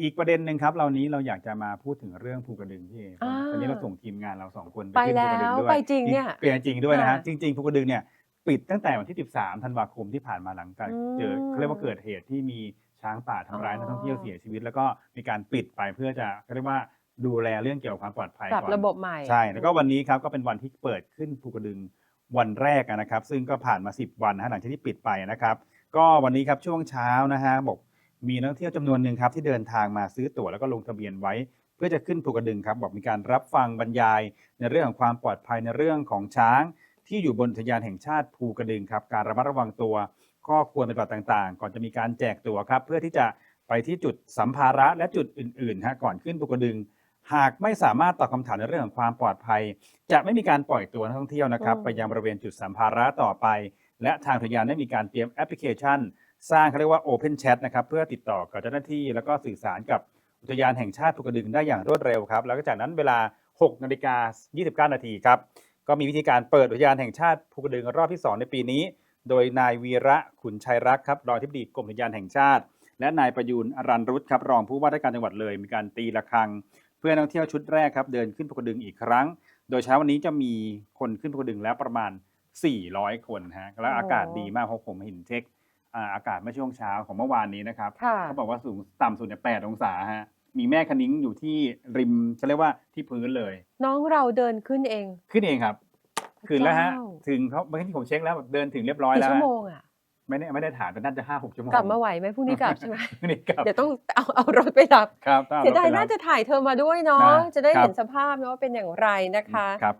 อีกประเด็นหนึ่งครับเรานี้เราอยากจะมาพูดถึงเรื่องภูกระดึงพี่เออ่า วันนี้เราส่งทีมงานเราสองคนไปขึ้นภูกระดึงแล้วด้วยไปจริงเนี่ย เปลี่ยนจริงด้วยนะฮะค่ะจริงๆภูกระดึงเนี่ยปิดตั้งแต่วันที่ 13 ธันวาคมที่ผ่านมาหลังจากอืมเจอเขาเรียกว่าเกิดเหตุที่มีช้างป่าทำร้ายอ๋อ นักท่องเที่ยวเสียชีวิต แล้วก็มีการปิดไปเพื่อจะเขาเรียกว่าดูแลเรื่องเกี่ยวกับความปลอดภัยปรับก่อน ระบบใหม่ ใช่ แล้วก็วันนี้ครับก็เป็นวันที่เปิดขึ้นภูกระดึงวันแรกอะนะครับ ซึ่งก็ผ่านมา 10 วันนะฮะหลังจากที่ปิดไปนะครับ ก็วันนี้ครับช่วงเช้านะฮะบอก มีนักท่องเที่ยวจำนวนหนึ่งครับที่เดินทางมาซื้อตั๋วแล้วก็ลงทะเบียนไว้ เพื่อจะขึ้นภูกระดึงครับบอกมีการรับฟังบรรยาย ในเรื่องของความปลอดภัยในเรื่องของช้าง ที่อยู่บนอุทยานแห่งชาติภูกระดึงครับการระมัดระวังตัวข้อควรปฏิบัติต่างๆ ก่อนจะมีการแจกตั๋วครับเพื่อที่จะไปที่จุดสัมภาระและจุดอื่นๆฮะก่อนขึ้นภูกระดึง หากไม่สามารถตอบคำถามในเรื่องของความปลอดภัย จะไม่มีการปล่อยตัวนักท่องเที่ยวนะครับ อืม ไปยังบริเวณจุดสัมภาระต่อไป และทางอุทยานได้มีการเตรียมแอปพลิเคชัน สร้างเขาเรียกว่า Open Chat นะครับเพื่อติดต่อกับเจ้าหน้าที่ แล้วก็สื่อสารกับอุทยานแห่งชาติภูกระดึงได้อย่างรวดเร็วครับ แล้วก็จากนั้นเวลา 6นาฬิกา29 นาทีครับ ก็มีวิธีการเปิดอุทยานแห่งชาติภูกระดึงรอบที่ 2 ในปีนี้ โดยนายวีระขุนชัยรักษ์ครับรองที่ปดีกรมอุทยานแห่งชาติ และนายประยูนอรันรุตครับรองผู้ว่าราชการจังหวัดเลย มีการตีระฆัง เพื่อนักท่องเที่ยวชุดแรกครับเดินขึ้นภูกระดึงอีกครั้ง โดยเช้าวันนี้จะมีคนขึ้นภูกระดึงแล้วประมาณ 400 คนฮะแล้วอากาศดีมากเพราะผมเห็นเช็ค อ่าอากาศเมื่อช่วงเช้าของเมื่อวานนี้นะครับค่ะเขาบอกว่าสูงต่ำสุดเนี่ย8องศาฮะมีแม่คะนิ้งอยู่ที่ริมเขาเรียกว่าที่พื้นเลย น้องเราเดินขึ้นเองขึ้นเองครับขึ้นแล้วฮะเจ้าถึงเขาเมื่อกี้ที่ผมเช็คแล้วแบบเดินถึงเรียบร้อยกี่แล้วชั่วฮะโมงอะ ไม่ได้ไม่ได้ถามแต่น่าจะห้าหกชั่วโมงกลับมาไหวไหมพรุ่งนี้กลับใช่ไหมนี่กลับเดี๋ยวต้องเอาเอารถไปรับ ครับต้องอเสียดายรถไปรับ น่าจะถ่ายเธอมาด้วยเนาะ นะจะได้ครับ เห็นสภาพเนาะว่าเป็นอย่างไรนะคะ ครับ